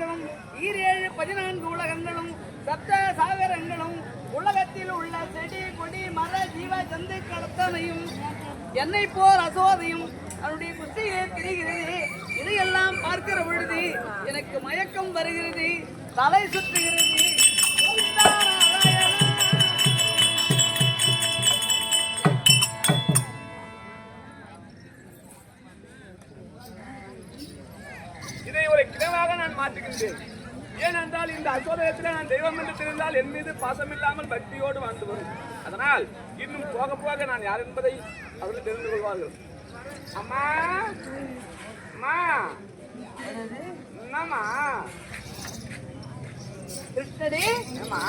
உலகங்களும் ஈரேழு பதினான்கு உலகங்களும் சப்த சாகரங்களும் உலகத்தில் உள்ள செடி கொடி மர ஜீவ ஜந்து கடத்தனையும் என்னை போர் அசோதையும் அவனுடைய குஸ்தியை தெரிகிறது. இதையெல்லாம் பார்க்கிற பொழுது எனக்கு மயக்கம் வருகிறது தலை சுற்றுகிறது. மாற்றுகின்றேன் ஏனென்றால் இந்த அசோதயத்தில் நான் தெய்வம் என்று தெரிந்தால் என் மீது பாசமில்லாமல் பக்தியோடு வாழ்ந்து வரும். அதனால் இன்னும் போக போக நான் யார் என்பதை அவர்கள் தெரிந்து கொள்வார்கள். அம்மா அம்மா என்னம்மா? கிருஷ்ணரே ஏம்மா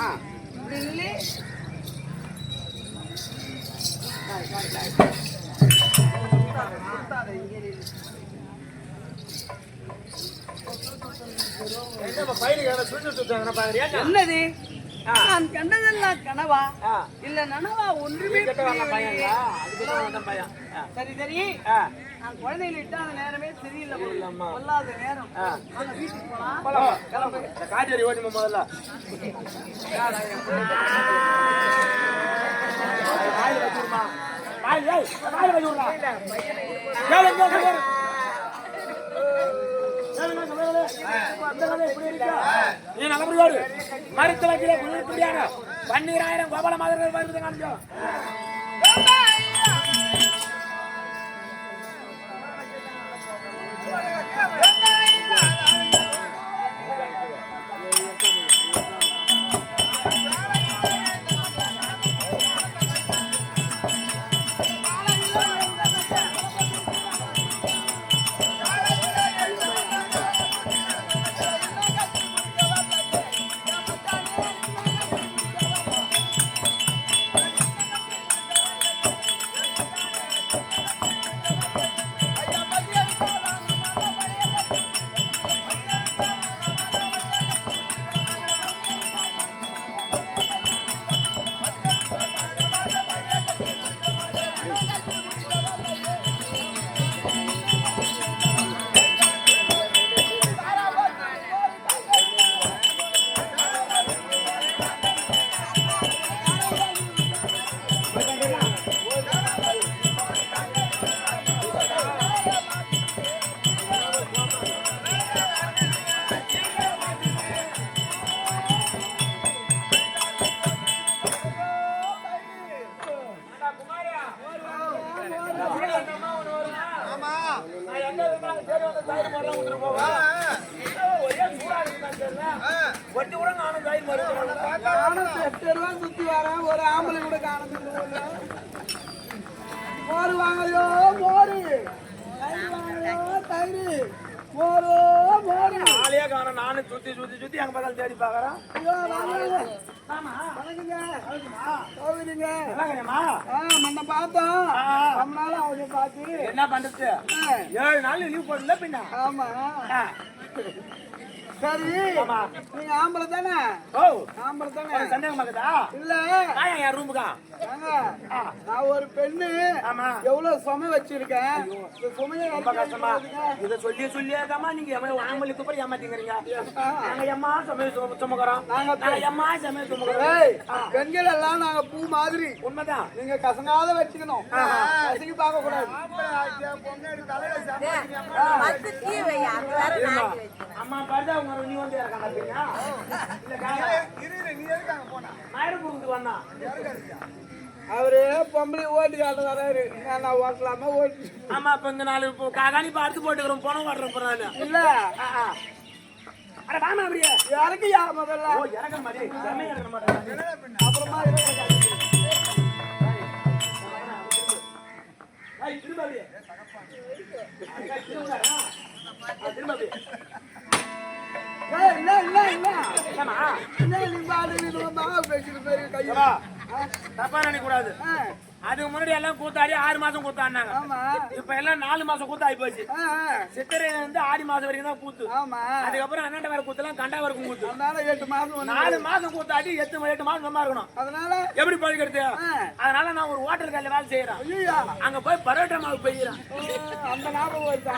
என்னது? நான் கண்டதெல்லாம் கனவா? இல்ல நனவா ஒன்றுமே. சரி சரி. நான் குழந்தைகளை இட்டு அந்த நேரமே சரியில்லை கொல்லாத நேரம். வீட்டுக்கு போலாம். காய்கறி ஓட்டுமா முதல்ல? வாயில வச்சிருமா? வாயில வாயில வச்சிருமா? நீ நல்லபடியோடு மருத்துவ குளிர்படியான பன்னீராயிரம் கோபால மாதிரி வருது காமிச்சோம் ஒட்டி கூட நானும் சுத்தி ஒரு ஆம்பளை கூட வாங்கலையோ தயிர் ஆளையே நானும் சுத்தி சுத்தி சுத்தி அங்க பக்கம் தேடி பாக்குறேன் என்ன பண்றது ஏழு நாள் லீவ் போடல பின்ன? ஆமா. சரி. நீங்க ஆம்பளை தானே? ஓ. ஆம்பளை தானே? சந்தேகம் இருக்குதா இல்ல. நான் என் ரூமுக்கா? நான் ஒரு பெண்ணு. ஆமா. எவ்வளவு சுமை வச்சிருக்கேன்? இந்த சுமையை ரொம்ப கஷ்டமா. இத சொல்லி சொல்லியாதாமா நீங்க எம்மா ஆம்பளுக்கு அப்புறம் ஏமாத்தீங்கறீங்க நாங்க எம்மா சமையல் சும- சுமக்கிறோம். நாங்க எம்மா சமையல் சுமக்கிறோம். பெண்கள் எல்லாம் நாங்க பூ மாதிரி. உண்மைதான். நீங்க கசங்காத வச்சுக்கணும். கசங்கி பார்க்க கூடாது. அம்மா பாருதா நீ வந்து அவரு பொம்பளை ஓட்டு காட்ட வராரு நான் நான் ஓட்டலாமா ஓட்டு? ஆமா இப்ப இந்த நாலு இப்போ காகாணி பார்த்து போட்டுக்கிறோம் பணம் வாடுறோம் போறாங்க இல்ல. அட வாமா அப்படியே. இறக்கியா முதல்ல? ஓ இறக்க மாட்டே செம்மையா இறக்க மாட்டேன் அப்புறமா திரும்ப திரும்ப இல்ல இல்ல தப்பா நினைக்க கூடாது அதுக்கு முன்னாடி எல்லாம் கூத்தாடி ஆறு மாசம் கூத்தாடினாங்க. இப்ப எல்லாம் நாலு மாசம் கூத்து ஆகி போச்சு. சித்திரையில இருந்து ஆடி மாசம் வரைக்கும் தான் கூத்து. அதுக்கப்புறம் அண்ணாண்ட வேற கூத்தெல்லாம் கண்டா வரைக்கும் கூத்து. அதனால எட்டு மாசம். நாலு மாசம் கூத்தாடி எட்டு எட்டு மாசம் சும்மா இருக்கணும். அதனால எப்படி பழகிறது ஆ. அதனால நான் ஒரு ஹோட்டல் கடையில வேலை செய்யறேன் அங்க போய் பரோட்டா மாவு பெய்யறேன். அந்த ஞாபகம்.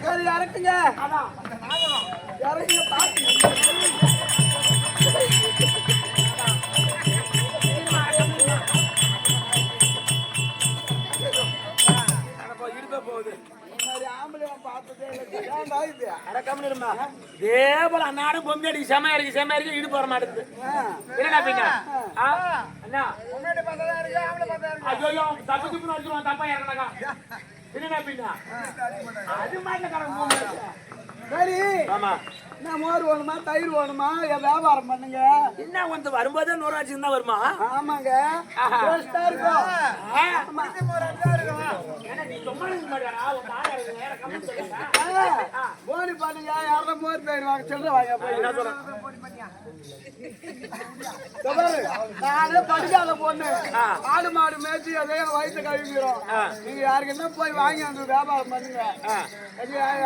சரி இறக்குங்க. இல்லை. ஏன்டா இது? போல அன்னாடும் பொம்மை அடிக்கு செமையா இருக்கு செமையா இருக்கு இடுப்பு வர மாட்டேங்குது. என்னடா பின்ன? அண்ணா ஐயோ தப்பு துப்புன்னு வச்சுருவான் தப்பா இறங்கினாக்கா அது மாதிரி சரி. ஆமா. என்ன மோர் வேணுமா தயிர் வேணுமா? என் வியாபாரம் பண்ணுங்க? என்ன வந்து வரும்போதே நூறு ஆச்சு தான் வருமா? ஆமாங்க. போனி பண்ணுங்க. யாரும் மோர் தயிர் வாங்க சில்லற வாங்க நானே படிக்காத பொண்ணு. ஆடு மாடு மேய்ச்சி அதே வயிற்று கழுவிக்கிறோம். நீங்க யாருக்குன்னா போய் வாங்கி வந்து வியாபாரம் பண்ணுங்க?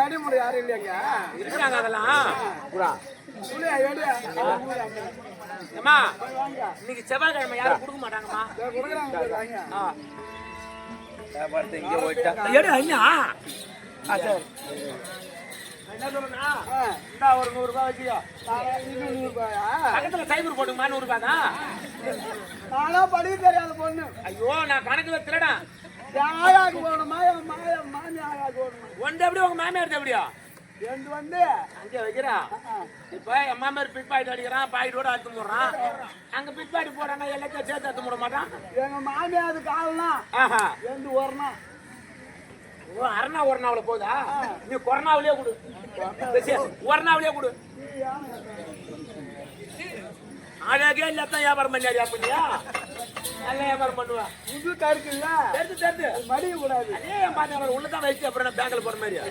அடிமுறை யாரும் இல்லையாங்க இருக்கிறாங்க அதெல்லாம். வாங்க. இன்னைக்கு செவ்வாய்க்கிழமை யாரும் கொடுக்க மாட்டாங்கம்மா. இதோ கொடுக்குறாங்க, போய் வாங்க. எடு ஐயா என்ன? சொல்றேன்னா ஆ, இந்தா ஒரு நூறு ரூபாய் வச்சுக்கோ நூறு ரூபாயா? பக்கத்துல சைபர் நூறு ரூபாய் தான் நானா படிக்க தெரியாத பொண்ணு. ஐயோ நான் கணக்குல திருடா என் ஆயாக்கு போகணுமா? என் மாய மாமி ஆயாக்கு போகணுமா? ஒன்று எப்படி உங்க மாமியார் எப்படியா? ரெண்டு வந்து. அங்கே வைக்கிறா? இப்ப என் மாமியார் பிட் அடிக்கிறான் பாக்கெட்டோட அறுத்து போடுறான். அங்க பிட் பாக்கெட் போடுறாங்க எல்லாத்தையும் சேர்த்து அறுத்து போட மாட்டான்? எங்க மாமியாருக்கு காலனா. ஆஹா. ரெண்டு வரணும் ஓ அரணா ஒரு நாவல போதா நீ கொரோனாவிலே கொடு. ஒரு நாவலே கொடு அழகே இல்லாதான் வியாபாரம் பண்ணியாரு அப்படியா? நல்ல வியாபாரம் பண்ணுவா. புது கருக்கு இல்ல தெரிஞ்சு தெரிஞ்சு. மடிய கூடாது அதே பாத்து உள்ளதான் வச்சு அப்புறம் பேங்க்ல போற மாதிரியா?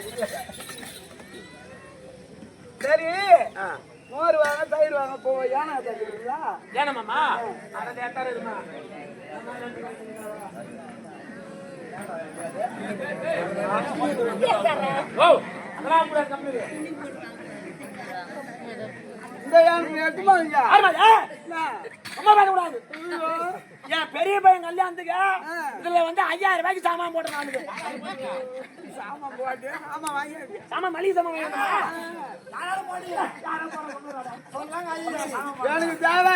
சரி. ஆ. மோர் வாங்க தயிர் வாங்க போ ஏன்னா தருவீங்களா ஏனம்மாமா அரை எத்தாரு இருமா ஓ அதெல்லாம் கூட கம்பெனி என் பெரிய பையன் கல்யாணத்துக்கு இதுல வந்து ஐயாயிரம் ரூபாய்க்கு சாமான் போட்டு நானுக்கு. சாமான் போட்டு ஆமா வாங்கி சாமான் மளிகை சாமான் எனக்கு தேவை.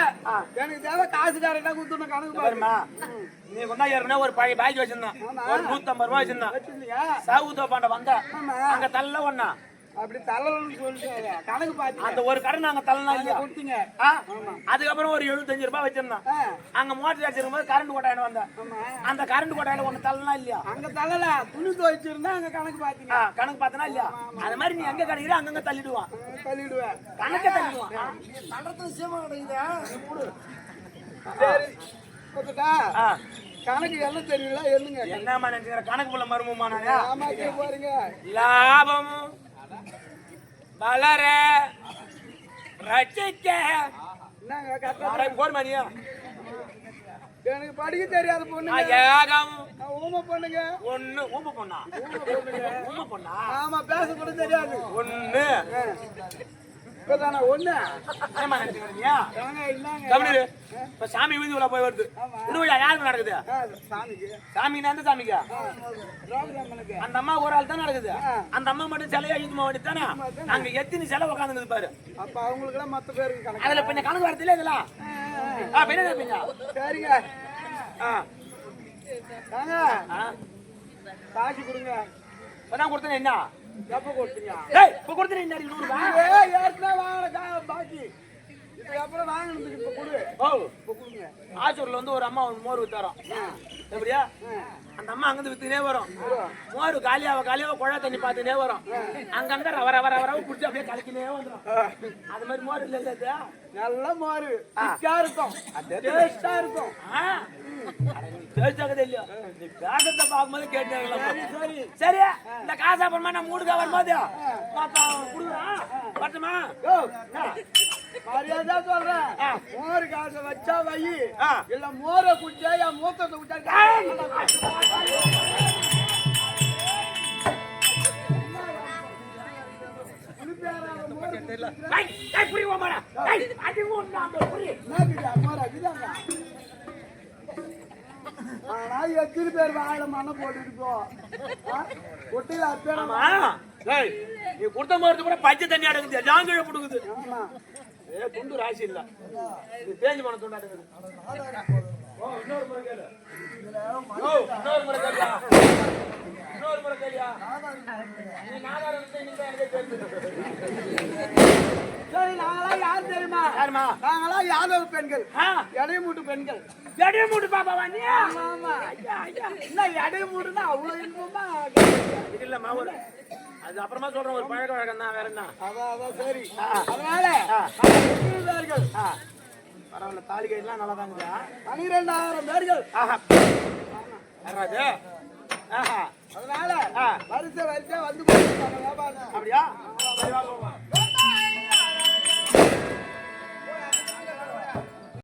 எனக்கு தேவை காசுக்காரன் குத்துன கணக்கு பாருமா நீ ஒரு பழைய பாக்கி வச்சிருந்தான். ஒரு நூத்தம்பது ரூபாய் வச்சிருந்தான். சாகுத்தோ பாண்ட வந்த அங்க தள்ள ஒண்ணா. அப்படி தள்ளலன்னு சொல்லிட்டு கணக்கு பாத்தீங்க. அந்த ஒரு கடை நாங்க தள்ளனா இல்லையா? கொடுத்தீங்க. ஆ? அதுக்கப்புறம் ஒரு எழுபத்தஞ்சு ரூபாய் வச்சிருந்தான் ஆ, அங்க மோட்டர் அடிச்சிருக்கும் போது கரண்ட் கொட்டாயின வந்தேன். அந்த கரண்ட் கொட்டாயில ஒண்ணு தள்ளனா இல்லையா? அங்க தள்ளல. துணி துவைச்சிருந்தா அங்க கணக்கு பாத்தீங்க. கணக்கு பார்த்தனா இல்லையா? அது மாதிரி நீ எங்க கிடைக்கிற அங்கங்க தள்ளிடுவான் தள்ளிடுவேன் கணக்க தள்ளிடுவான் தண்டத்துல சீமா கிடைக்குதா. கணக்கு என்ன தெரியல? என்னங்க? என்னம்மா நினைக்கிற கணக்கு புள்ள மருமமா நாயா ஏமாத்திட்டு போறீங்க லாபம். வளர அரை போர் மணியா? எனக்கு படிக்க தெரியாத பொண்ணுங்க. ஏகம் ஊமை பொண்ணுங்க. ஒண்ணு ஊம பொண்ணா? ஊம பொண்ணா? ஆமா பேச கூட தெரியாது. ஒண்ணு. இப்பதானே ஒண்ணு? இல்லங்க இப்ப சாமி வீதி உள்ள போய் வருது. இன்னும் யாருக்கு நடக்குது? சாமிக்கு. சாமி எந்த சாமிக்கா? அந்த அம்மா ஒரு ஆள் தான் நடக்குது. அந்த அம்மா மட்டும் சிலையா யூஸ் தானே? அங்க எத்தனை சிலை உட்காந்துருக்குது பாரு. அப்ப அவங்களுக்கு எல்லாம் மத்த பேருக்கு கணக்கு. அதுல பின்ன கணக்கு இதெல்லாம். சரிங்க. ஆ. வாங்க. ஆ. காசு கொடுங்க. இப்பதான் கொடுத்தேன் என்ன? எப்ப கொடுத்தீங்க? டேய் இப்ப கொடுத்தேன் என்ன நூறு ரூபாய் ஏய், ஏற்கனவே வாங்கின கா- பாக்கி. இப்ப எப்பறம் வாங்கினதுக்கு இப்ப கொடு. ஓ. இப்ப கொடுங்க. ஆச்சூர்ல வந்து ஒரு அம்மா ஒரு மோர் வித்தாரோம். எப்படியா? அந்த அம்மா அங்கிருந்து வித்துனே வரும். மோர் காலியாவ காலியாவ குழா தண்ணி பார்த்துனே வரும். அங்க ரவ ரவ ரவ ரவ குடிச்சு அப்படியே கலக்கினே வந்துடும் அது மாதிரி மோர் இல்ல இல்ல? நல்ல மோரு. திக்கா இருக்கும். டேஸ்டா இருக்கும். பேசாதே இல்லையா நீ பேசத்தை பார்க்கும்போது கேட்டேன் சரி சரி. இந்த காசு அப்புறமா நான் மூடுக்கா வரும்போது? கொடுக்குறான் வரட்டுமா? மரியாதை சொல்றேன் ஆ. மோர் காசை வச்சா வை. ஆ. இல்ல மோரை குடிச்சா என் மூத்தத்தை குடிச்சா டேய், டேய், புடி ஓமாடா. டேய், அடி உன்னாங்க, புடி. ஆனா எத்தனை பேர் வாயில மண்ணை போட்டுட்டு ஆமா. டேய், நீ கொடுத்த மருந்து கூட பச்சை தண்ணி அடங்குது. ஜாங்கிழ புடுங்குது. ஆமா. ஏ துண்டு ராசி இல்ல. இது தேஞ்சு மன துண்டு அடங்குது ஓ இன்னொரு முறை கேளு. இன்னொரு முறை கேளியா இன்னொரு முறை கேளியா நீ நாதாரம் எனக்கு தெரிஞ்சு சரி நாங்களாம் யார் தெரியுமா? யாருமா நாங்களாம் யாதவ பெண்கள். ஆ. இடையமூட்டு பெண்கள். எடைய மூட்டு பாப்பாவா நீ? ஆமா ஆமா. என்ன இடையமூட்டுனா அவ்வளவு இன்பமா? இது இல்ல மாவூர் அது அப்புறமா சொல்றேன் ஒரு பழக்க வழக்கம் தான் வேற என்ன? அதான் அதான் சரி. அதனால பேர்கள். பரவாயில்ல தாலி கைலாம் நல்லா தாங்குதா பனிரெண்டாயிரம் பேர்கள். ஆஹா. ஆஹா. அதனால. வரிசை வரிசை வந்து அப்படியா?